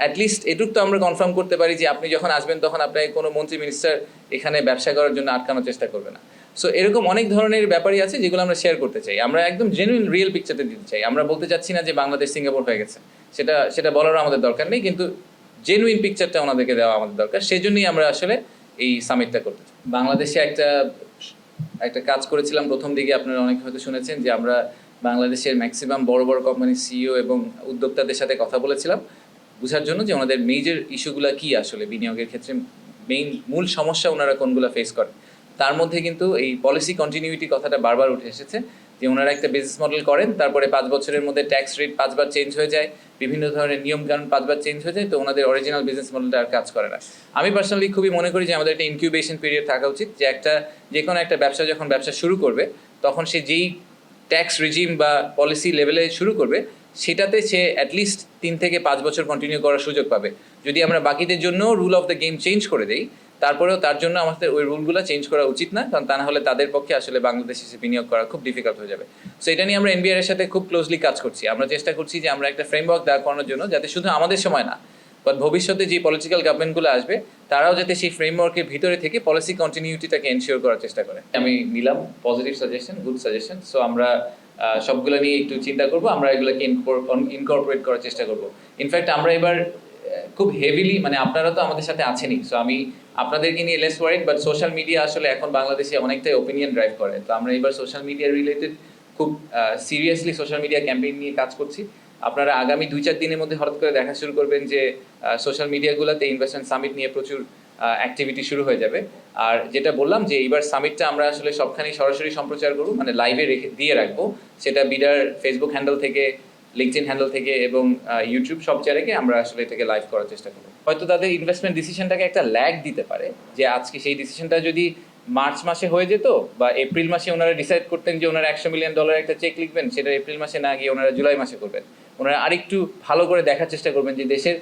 অ্যাটলিস্ট এটুক তো আমরা কনফার্ম করতে পারি যে আপনি যখন আসবেন, তখন আপনাকে কোনো মন্ত্রী মিনিস্টার এখানে ব্যবসা করার জন্য আটকানোর চেষ্টা করবে না। সো এরকম অনেক ধরনের ব্যাপারই আছে যেগুলো আমরা শেয়ার করতে চাই। আমরা একদম জেনুইন রিয়েল পিকচারটা দিতে চাই। আমরা বলতে চাচ্ছি না যে বাংলাদেশ সিঙ্গাপুর হয়ে গেছে। সেটা সেটা বলারও আমাদের দরকার নেই, কিন্তু জেনুইন পিকচারটা ওনাদেরকে দেওয়া আমাদের দরকার। সেজন্যই আমরা আসলে এই সামিটটা করতে চাই। বাংলাদেশে একটা একটা কাজ করেছিলাম। প্রথম দিকে আপনারা অনেক হয়তো শুনেছেন যে আমরা বাংলাদেশের ম্যাক্সিমাম বড় বড় কোম্পানির সিইও এবং উদ্যোক্তাদের সাথে কথা বলেছিলাম। বোঝার জন্য যে ওনাদের মেজর ইস্যুগুলো কি আসলে বিনিয়োগের ক্ষেত্রে মেইন মূল সমস্যা ওনারা কোনগুলো ফেস করেন। তার মধ্যে কিন্তু এই পলিসি কন্টিনিউটি কথাটা বারবার উঠে এসেছে যে ওনারা একটা বিজনেস মডেল করেন, তারপরে পাঁচ বছরের মধ্যে ট্যাক্স রেট পাঁচবার চেঞ্জ হয়ে যায়, বিভিন্ন ধরনের নিয়ম কানুন পাঁচবার চেঞ্জ হয়ে যায়, তো ওনাদের অরিজিনাল বিজনেস মডেলটা আর কাজ করে না। আমি পার্সোনালি খুবই মনে করি যে আমাদের একটা ইনকিউবেশন পিরিয়ড থাকা উচিত, যে একটা, যে কোনো একটা ব্যবসা যখন ব্যবসা শুরু করবে, তখন সে যেই ট্যাক্স রিজিম বা পলিসি লেভেলে শুরু করবে, সেটাতে সে অ্যাটলিস্ট তিন থেকে পাঁচ বছর কন্টিনিউ করার সুযোগ পাবে। যদি আমরা বাকিদের জন্য rule of the game change করে দেই তারপরেও তার জন্য আমাদের ওই রুলগুলো চেঞ্জ করা উচিত না, কারণ তা না হলে তাদের পক্ষে আসলে বাংলাদেশে এসে বিনিয়োগ করা খুব ডিফিকাল্ট হয়ে যাবে। সো এটা নিয়ে আমরা এনবিআর এর সাথে খুব ক্লোজলি কাজ করছি। আমরা চেষ্টা করছি যে আমরা একটা ফ্রেমওয়ার্ক দাঁড় করানোর জন্য, যাতে শুধু আমাদের সময় না বাট ভবিষ্যতে যে পলিটিক্যাল গভর্নমেন্টগুলো আসবে, তারাও যাতে সেই ফ্রেমওয়ার্কের ভিতরে থেকে পলিসি কন্টিনিউটিটাকে এনশিওর করার চেষ্টা করে। আমি নিলাম positive suggestion good suggestion so আমরা সবগুলো নিয়ে একটু চিন্তা করব, আমরা এগুলোকে ইনকর্পোরেট করার চেষ্টা করব। ইনফ্যাক্ট আমরা এবার খুব হেভিলি মানে আপনারা তো আমাদের সাথে আছেনই। সো আমি আপনাদেরকে নিয়ে less worried but social media আসলে এখন বাংলাদেশে অনেকটাই ওপিনিয়ন ড্রাইভ করে। তো আমরা এবার সোশ্যাল মিডিয়া রিলেটেড খুব সিরিয়াসলি সোশ্যাল মিডিয়া ক্যাম্পেইন নিয়ে কাজ করছি। আপনারা আগামী দুই চার দিনের মধ্যে হঠাৎ করে দেখা শুরু করবেন যে সোশ্যাল মিডিয়াগুলোতে ইনভেস্টমেন্ট সামিট নিয়ে প্রচুর অ্যাক্টিভিটি শুরু হয়ে যাবে। আর যেটা বললাম যে, এইবার সামিটটা আমরা আসলে সবখানেই সরাসরি সম্প্রচার করব মানে লাইভে রেখে, দিয়ে রাখব। সেটা বিডার ফেসবুক হ্যান্ডেল থেকে লিঙ্কডিন হ্যান্ডেল থেকে এবং ইউটিউব সব জায়গায় আমরা আসলে এটাকে লাইভ করার চেষ্টা করব। হয়তো তাদের ইনভেস্টমেন্ট ডিসিশনটাকে একটা ল্যাগ দিতে পারে, যে আজকে সেই ডিসিশনটা যদি মার্চ মাসে হয়ে যেত বা এপ্রিল মাসে ওনারা ডিসাইড করতেন যে ওনারা একশো মিলিয়ন ডলার একটা চেক লিখবেন, সেটা এপ্রিল মাসে না গিয়ে ওনারা জুলাই মাসে করবেন। ওনারা আরেকটু ভালো করে দেখার চেষ্টা করবেন যে দেশের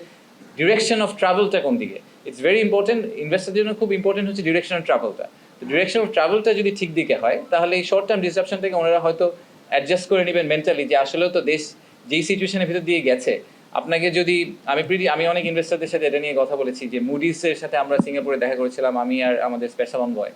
ডিরেকশন অফ ট্রাভেলটা কোন দিকে। ইটস ভেরি ইম্পর্টেন্ট ইনভেস্টারদের জন্য খুব ইম্পর্টেন্ট হচ্ছে ডিরেকশন অফ ট্রাভেলটা ডিরেকশন অফ ট্রাভেলটা যদি ঠিক দিকে হয়, তাহলে এই শর্ট টার্ম ডিসরাপশন থেকে ওনারা হয়তো অ্যাডজাস্ট করে নেবেন মেন্টালি যে আসলেও তো দেশ যেই সিচুয়েশনের ভিতর দিয়ে গেছে, আপনাকে যদি, আমি আমি অনেক ইনভেস্টারদের সাথে এটা নিয়ে কথা বলেছি যে মুডিসের সাথে আমরা সিঙ্গাপুরে দেখা করেছিলাম, আমি আর আমাদের স্পেশাল অনবয়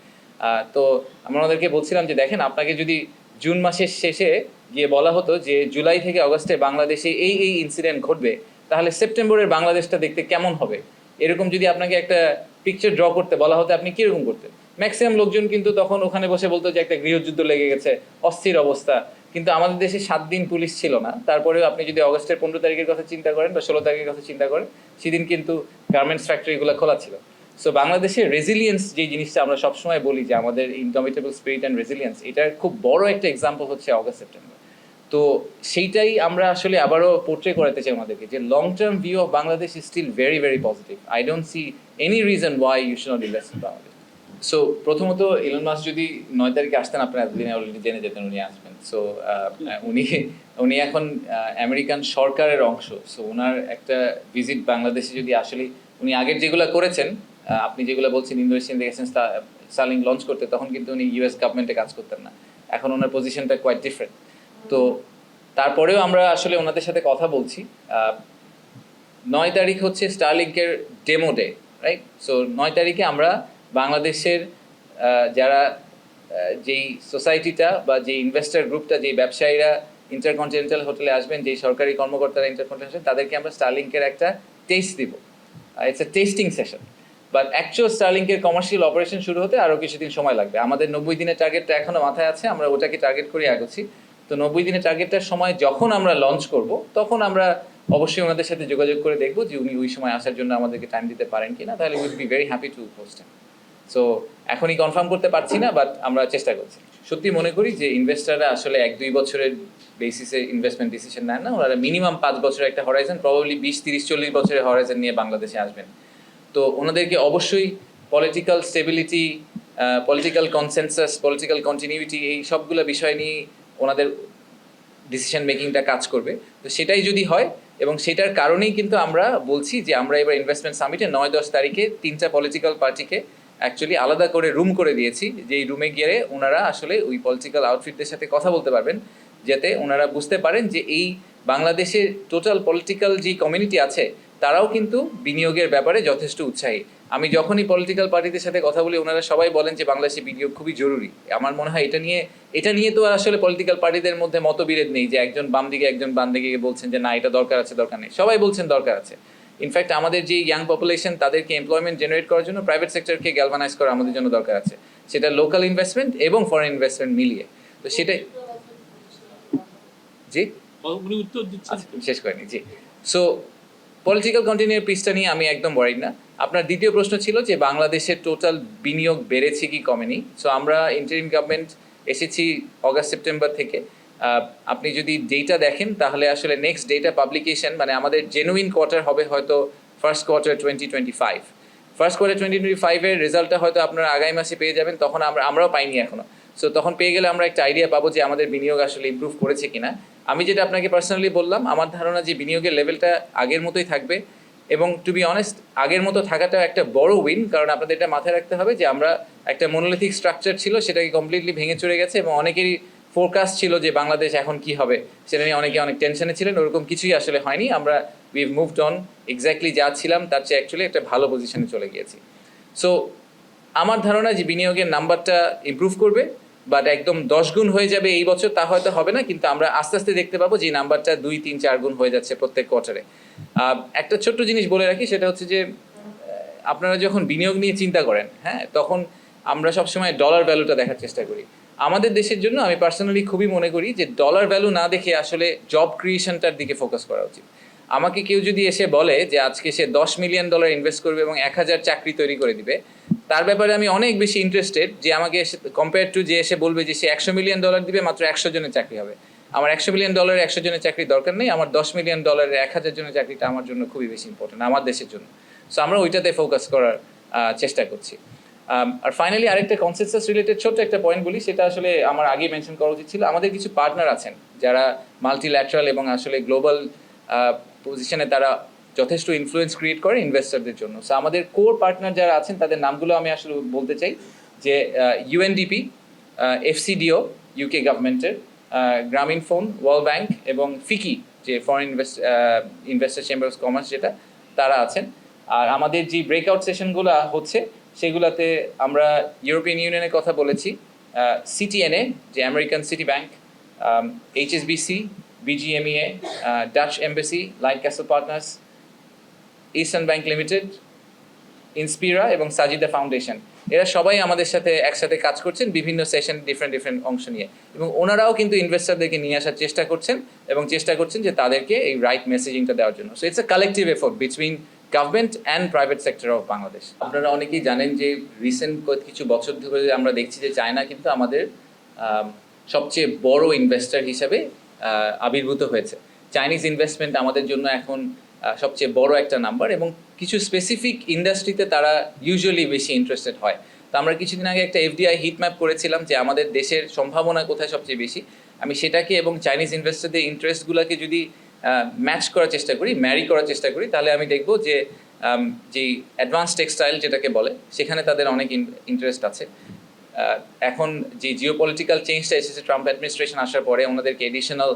তো আমরা ওনাদেরকে বলছিলাম যে দেখেন, আপনাকে যদি জুন মাসের শেষে গিয়ে বলা হতো যে জুলাই থেকে অগস্টে বাংলাদেশে এই এই ইনসিডেন্ট ঘটবে, তাহলে সেপ্টেম্বরের বাংলাদেশটা দেখতে কেমন হবে? এরকম যদি আপনাকে একটা পিকচার ড্র করতে বলা হতো, আপনি কীরকম করতেন? ম্যাক্সিমাম লোকজন কিন্তু তখন ওখানে বসে বলতো যে একটা গৃহযুদ্ধ লেগে গেছে, অস্থির অবস্থা। কিন্তু আমাদের দেশে সাত দিন পুলিশ ছিল না। তারপরেও আপনি যদি অগস্টের পনেরো তারিখের কথা চিন্তা করেন বা ষোলো তারিখের কথা চিন্তা করেন, সেদিন কিন্তু গার্মেন্টস ফ্যাক্টরিগুলো খোলা ছিল। সো বাংলাদেশের রেজিলিয়েন্স যে জিনিসটা আমরা সবসময় বলি যে আমাদের ইনকমিটেবল স্পিরিট অ্যান্ড রেজিলিয়েন্স এটার খুব বড় একটা এক্সাম্পল হচ্ছে অগস্ট সেপ্টেম্বর। তো সেইটাই আমরা আসলে আবারও পোর্ট্রে করাতে চাই আমাদেরকে যে long term view of Bangladesh is still very very positive I don't see any reason why you should not invest in Bangladesh so প্রথমত ইলন মাস যদি নয় তারিখে আসতেন আপনারা এতদিনে অলরেডি জেনে যেতেন উনি আসবেন। সো উনি উনি এখন আমেরিকান সরকারের অংশ। সো ওনার একটা ভিজিট বাংলাদেশে যদি আসলে উনি আগের যেগুলো করেছেন আপনি যেগুলো বলছেন ইন্দোনেশিয়ান দেখেছেন সার্লিং লঞ্চ করতে তখন কিন্তু উনি ইউএস গভর্নমেন্টে কাজ করতেন না। এখন ওনার পজিশনটা কোয়াইট ডিফারেন্ট তো তারপরেও আমরা আসলে ওনাদের সাথে কথা বলছি। নয় তারিখ হচ্ছে স্টারলিংকের ডেমো ডে রাইট সো নয় তারিখে আমরা বাংলাদেশের যারা যেই সোসাইটিটা বা যেই ইনভেস্টর গ্রুপটা যেই ব্যবসায়ীরা ইন্টারকন্টিনেন্টাল হোটেলে আসবেন, যেই সরকারি কর্মকর্তারা ইন্টারকন্টিনেন্টাল তাদেরকে আমরা স্টারলিংকের একটা টেস্ট দিব। It's a testing session but actual স্টারলিংকের commercial operation শুরু হতে আরও কিছুদিন সময় লাগবে। আমাদের নব্বই দিনের টার্গেটটা এখনও মাথায় আছে, আমরা ওটাকে টার্গেট করে আগোচ্ছি। তো নব্বই দিনের টার্গেটটার সময় যখন আমরা লঞ্চ করব, তখন আমরা অবশ্যই ওনাদের সাথে যোগাযোগ করে দেখব যে উনি ওই সময় আসার জন্য আমাদেরকে টাইম দিতে পারেন কিনা। তাহলে will be very happy to host so এখনই কনফার্ম করতে পারছি না বাট আমরা চেষ্টা করছি। সত্যি মনে করি যে ইনভেস্টাররা আসলে এক দুই বছরের বেসিসে ইনভেস্টমেন্ট ডিসিশন নেন না, ওনারা মিনিমাম পাঁচ বছরের একটা হরাইজন প্রবাবলি বিশ, তিরিশ, চল্লিশ বছরের হরাইজন নিয়ে বাংলাদেশে আসবেন। তো ওনাদেরকে অবশ্যই political stability political consensus political continuity এই সবগুলো বিষয় নিয়ে ওনাদের ডিসিশন মেকিংটা কাজ করবে। তো সেটাই যদি হয়, এবং সেটার কারণেই কিন্তু আমরা বলছি যে আমরা এবার ইনভেস্টমেন্ট সামিটে নয়, দশ তারিখে তিনটা পলিটিক্যাল পার্টিকে অ্যাকচুয়ালি আলাদা করে রুম করে দিয়েছি, যেই রুমে গিয়ে ওনারা আসলে ওই পলিটিক্যাল আউটফিটদের সাথে কথা বলতে পারবেন, যাতে ওনারা বুঝতে পারেন যে এই বাংলাদেশের টোটাল পলিটিক্যাল যে কমিউনিটি আছে, তারাও কিন্তু বিনিয়োগের ব্যাপারে যথেষ্ট উৎসাহী। আমি যখনই পলিটিক্যাল পার্টিদের সাথে কথা বলি, ওনারা সবাই বলেন যে বাংলাদেশে বিনিয়োগ খুবই জরুরি। আমার মনে হয় এটা নিয়ে এটা নিয়ে তো আসলে পলিটিক্যাল পার্টিদের মধ্যে মতবিরোধ নেই যে একজন বাম দিকে একজন বাম দিকে বলছেন যে না, এটা দরকার আছে, দরকার নেই। সবাই বলছেন দরকার আছে। ইনফ্যাক্ট আমাদের যে ইয়াং পপুলেশন তাদেরকে এমপ্লয়মেন্ট জেনারেট করার জন্য প্রাইভেট সেক্টরকে গ্যালভানাইজ করা আমাদের জন্য দরকার আছে। সেটা লোকাল ইনভেস্টমেন্ট এবং ফরেন ইনভেস্টমেন্ট মিলিয়ে। তো সেটাই জি? উত্তর আচ্ছা শেষ করেনি জি। সো পলিটিক্যাল কন্টিনিউর পিসটা নিয়ে আমি একদম ওয়ারিড না। আপনার দ্বিতীয় প্রশ্ন ছিল যে বাংলাদেশের টোটাল বিনিয়োগ বেড়েছে কি কমেনি? সো আমরা ইন্টারিম গভর্নমেন্ট এসেছি অগাস্ট সেপ্টেম্বর থেকে। আপনি যদি ডেটা দেখেন, তাহলে আসলে নেক্সট ডেটা পাবলিকেশন মানে আমাদের জেনুইন কোয়ার্টার হবে হয়তো first quarter twenty twenty five first quarter twenty twenty ফাইভের রেজাল্টটা হয়তো আপনারা আগামী মাসে পেয়ে যাবেন, তখন আমরা, আমরাও পাইনি এখনও। সো তখন পেয়ে গেলে আমরা একটা আইডিয়া পাবো যে আমাদের বিনিয়োগ আসলে ইমপ্রুভ করেছে কিনা। আমি যেটা আপনাকে পার্সোনালি বললাম, আমার ধারণা যে বিনিয়োগের লেভেলটা আগের মতোই থাকবে। এবং টু বি অনেস্ট আগের মতো থাকাটা একটা বড় উইন কারণ আপনাদের এটা মাথায় রাখতে হবে যে আমরা একটা মনোলিথিক স্ট্রাকচার ছিল, সেটাকে কমপ্লিটলি ভেঙে চড়ে গেছে এবং অনেকেরই ফোরকাস্ট ছিল যে বাংলাদেশ এখন কি হবে, সেটা নিয়ে অনেকে অনেক টেনশনে ছিলেন, ওরকম কিছুই আসলে হয়নি। আমরা উই মুভড অন এক্স্যাক্টলি যা ছিলাম, তার চেয়ে অ্যাকচুয়ালি একটা ভালো পজিশনে চলে গিয়েছি। সো আমার ধারণা যে বিনিয়োগের নাম্বারটা ইমপ্রুভ করবে বাট একদম দশ গুণ হয়ে যাবে এই বছর, তা হয়তো হবে না, কিন্তু আমরা আস্তে আস্তে দেখতে পাবো যে নাম্বারটা দুই, তিন, চার গুণ হয়ে যাচ্ছে প্রত্যেক কোয়ার্টারে একটা ছোট্ট জিনিস বলে রাখি, সেটা হচ্ছে যে আপনারা যখন বিনিয়োগ নিয়ে চিন্তা করেন হ্যাঁ তখন আমরা সবসময় ডলার ভ্যালুটা দেখার চেষ্টা করি। আমাদের দেশের জন্য আমি পার্সোনালি খুবই মনে করি যে ডলার ভ্যালু না দেখে আসলে জব ক্রিয়েশনটার দিকে ফোকাস করা উচিত। আমাকে কেউ যদি এসে বলে যে আজকে সে দশ মিলিয়ন ডলার ইনভেস্ট করবে এবং এক হাজার চাকরি তৈরি করে দিবে, তার ব্যাপারে আমি অনেক বেশি ইন্টারেস্টেড যে আমাকে এসে কম্পেয়ার টু যে এসে বলবে যে সে একশো মিলিয়ন ডলার দিবে, মাত্র একশো জনের চাকরি হবে। আমার একশো মিলিয়ন ডলারের একশো জনের চাকরি দরকার নেই, আমার দশ মিলিয়ন ডলারের এক হাজার জনের চাকরিটা আমার জন্য খুবই বেশি ইম্পর্টেন্ট আমার দেশের জন্য। সো আমরা ওইটাতে ফোকাস করার চেষ্টা করছি। আর ফাইনালি আরেকটা কনসেন্সাস রিলেটেড ছোট্ট একটা পয়েন্ট বলি, সেটা আসলে আমার আগে মেনশন করা উচিত ছিল। আমাদের কিছু পার্টনার আছেন যারা মাল্টিল্যাটারাল এবং আসলে গ্লোবাল পজিশনে তারা যথেষ্ট ইনফ্লুয়েন্স ক্রিয়েট করে ইনভেস্টরদের জন্য। সো আমাদের কোর পার্টনার যারা আছেন, তাদের নামগুলো আমি আসলে বলতে চাই যে ইউএনডিপি এফসিডিও ইউকে গভর্নমেন্টের গ্রামীণ ফোন ওয়ার্ল্ড ব্যাংক এবং ফিকি যে foreign invest investor chamber of commerce যেটা, তারা আছেন। আর আমাদের যে ব্রেকআউট সেশনগুলো হচ্ছে সেগুলোতে আমরা ইউরোপিয়ান ইউনিয়নের কথা বলেছি সিটিএনএ যে American Citi bank HSBC BGMEA Dutch embassy Light Castle Partners Eastern Bank Limited Inspira এবং সাজিদা ফাউন্ডেশন এরা সবাই আমাদের সাথে একসাথে কাজ করছেন বিভিন্ন সেশন ডিফারেন্ট ডিফারেন্ট অংশ নিয়ে। এবং ওনারাও কিন্তু ইনভেস্টারদেরকে নিয়ে আসার চেষ্টা করছেন এবং চেষ্টা করছেন যে তাদেরকে এই রাইট মেসেজিংটা দেওয়ার জন্য। So it's a collective effort between government and private sector of Bangladesh আপনারা অনেকেই জানেন যে রিসেন্ট কিছু বছর ধরে আমরা দেখছি যে চায়না কিন্তু আমাদের সবচেয়ে বড় ইনভেস্টার হিসাবে আবির্ভূত হয়েছে। চাইনিজ ইনভেস্টমেন্ট আমাদের জন্য এখন সবচেয়ে বড় একটা নাম্বার এবং কিছু স্পেসিফিক ইন্ডাস্ট্রিতে তারা ইউজুয়ালি বেশি ইন্টারেস্টেড হয়। তো আমরা কিছুদিন আগে একটা এফডিআই হিট ম্যাপ করেছিলাম যে আমাদের দেশের সম্ভাবনা কোথায় সবচেয়ে বেশি। আমি সেটাকে এবং চাইনিজ ইনভেস্টরদের ইন্টারেস্টগুলোকে যদি ম্যাচ করার চেষ্টা করি ম্যারি করার চেষ্টা করি, তাহলে আমি দেখব যে যেই অ্যাডভান্স টেক্সটাইল যেটাকে বলে, সেখানে তাদের অনেক ইন্টারেস্ট আছে। এখন যে জিও পলিটিক্যাল চেঞ্জটা এসেছে ট্রাম্প অ্যাডমিনিস্ট্রেশন আসার পরে ওনাদেরকে এডিশনাল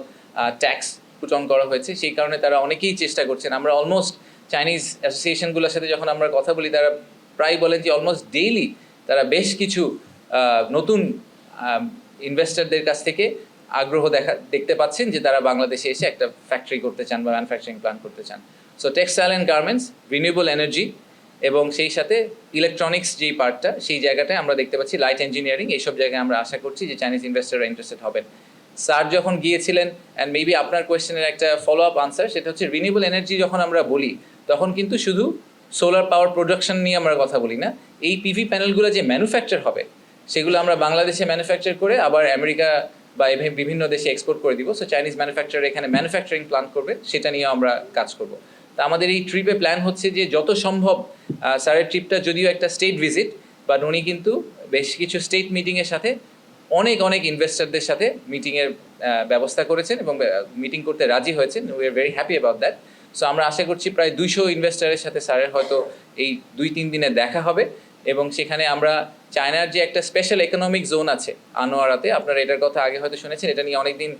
ট্যাক্স পুটন করা হয়েছে, সেই কারণে তারা অনেকেই চেষ্টা করছেন। আমরা অলমোস্ট চাইনিজ অ্যাসোসিয়েশনগুলোর সাথে যখন আমরা কথা বলি, তারা প্রায় বলেন যে অলমোস্ট ডেইলি তারা বেশ কিছু নতুন ইনভেস্টরদের কাছ থেকে আগ্রহ দেখা, দেখতে পাচ্ছেন যে তারা বাংলাদেশে এসে একটা ফ্যাক্টরি করতে চান বা ম্যানুফ্যাকচারিং প্ল্যান করতে চান। So textile and garments renewable energy এবং সেই সাথে ইলেকট্রনিক্স যেই পার্টটা সেই জায়গাটায় আমরা দেখতে পাচ্ছি লাইট ইঞ্জিনিয়ারিং এইসব জায়গায় আমরা আশা করছি যে চাইনিজ ইনভেস্টররা ইন্টারেস্টেড হবেন। স্যার যখন গিয়েছিলেন অ্যান্ড মেবি আপনার কোয়েশ্চেনের একটা ফলো আপ আনসার সেটা হচ্ছে রিনিউবল এনার্জি যখন আমরা বলি, তখন কিন্তু শুধু সোলার পাওয়ার প্রোডাকশন নিয়ে আমরা কথা বলি না। এই পিভি প্যানেলগুলো যে ম্যানুফ্যাকচার হবে, সেগুলো আমরা বাংলাদেশে ম্যানুফ্যাকচার করে আবার আমেরিকা বা বিভিন্ন দেশে এক্সপোর্ট করে দিব সো চাইনিজ ম্যানুফ্যাকচার এখানে ম্যানুফ্যাকচারিং প্ল্যান করবে, সেটা নিয়েও আমরা কাজ করব। তা আমাদের এই ট্রিপে প্ল্যান হচ্ছে যে যত সম্ভব স্যারের ট্রিপটা যদিও একটা স্টেট ভিজিট বাট উনি কিন্তু বেশ কিছু স্টেট মিটিংয়ের সাথে অনেক অনেক ইনভেস্টারদের সাথে মিটিংয়ের ব্যবস্থা করেছেন এবং মিটিং করতে রাজি হয়েছেন। We are very happy about that so আমরা আশা করছি প্রায় দুইশো ইনভেস্টারের সাথে স্যারের হয়তো এই দুই, তিন দিনে দেখা হবে। এবং সেখানে আমরা চায়নার যে একটা স্পেশাল ইকোনমিক জোন আছে, আনোয়ারাতে, আপনারা এটার কথা আগে হয়তো শুনেছেন, এটা নিয়ে অনেকদিন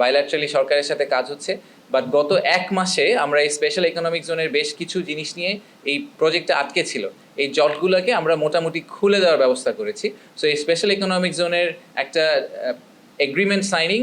বাইল্যাট্রালি সরকারের সাথে কাজ হচ্ছে বাট গত এক মাসে আমরা এই স্পেশাল ইকোনমিক জোনের বেশ কিছু জিনিস নিয়ে এই প্রজেক্টটা আটকে ছিল। এই জটগুলোকে আমরা মোটামুটি খুলে দেওয়ার ব্যবস্থা করেছি। সো এই স্পেশাল ইকোনমিক জোনের একটা এগ্রিমেন্ট সাইনিং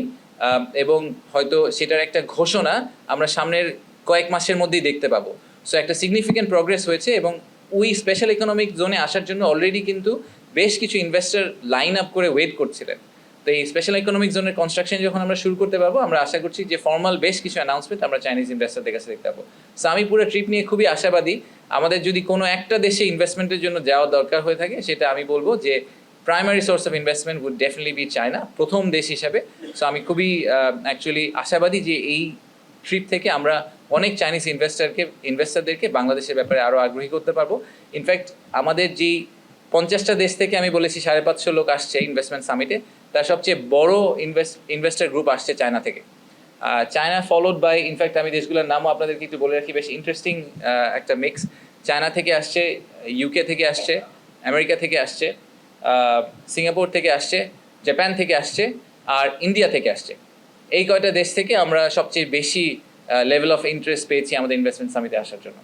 এবং হয়তো সেটার একটা ঘোষণা আমরা সামনের কয়েক মাসের মধ্যেই দেখতে পাবো। সো একটা সিগনিফিক্যান্ট প্রগ্রেস হয়েছে এবং ওই স্পেশাল ইকোনমিক জোনে আসার জন্য অলরেডি কিন্তু বেশ কিছু ইনভেস্টর লাইন আপ করে ওয়েট করছিলেন। তো এই স্পেশাল ইকোনমিক জোনের কনস্ট্রাকশন যখন আমরা শুরু করতে পারব, আমরা আশা করছি যে ফর্মাল বেশ কিছু অ্যানাউন্সমেন্ট আমরা চাইনিজ ইনভেস্টরদের কাছে দেখতে পাবো। সো আমি পুরো ট্রিপ নিয়ে খুবই আশাবাদী। আমাদের যদি কোনো একটা দেশে ইনভেস্টমেন্টের জন্য যাওয়া দরকার হয়ে থাকে, সেটা আমি বলব যে primary source of investment would definitely be China প্রথম দেশ হিসাবে। সো আমি খুবই অ্যাকচুয়ালি আশাবাদী যে এই ট্রিপ থেকে আমরা অনেক চাইনিজ ইনভেস্টারকে ইনভেস্টারদেরকে বাংলাদেশের ব্যাপারে আরও আগ্রহী করতে পারব। ইনফ্যাক্ট আমাদের যেই পঞ্চাশটা দেশ থেকে আমি বলেছি, সাড়ে পাঁচশো লোক আসছে ইনভেস্টমেন্ট সামিটে তার সবচেয়ে বড় ইনভেস্ট ইনভেস্টার গ্রুপ আসছে চায়না থেকে। China followed by in fact আমি দেশগুলোর নামও আপনাদেরকে একটু বলে রাখি, বেশ ইন্টারেস্টিং একটা মিক্স চায়না থেকে আসছে ইউকে থেকে আসছে আমেরিকা থেকে আসছে সিঙ্গাপুর থেকে আসছে জাপান থেকে আসছে, আর ইন্ডিয়া থেকে আসছে। এই কয়টা দেশ থেকে আমরা সবচেয়ে বেশি লেভেল অফ ইন্টারেস্ট পেয়েছি আমাদের ইনভেস্টমেন্ট সামিটে আসার জন্য।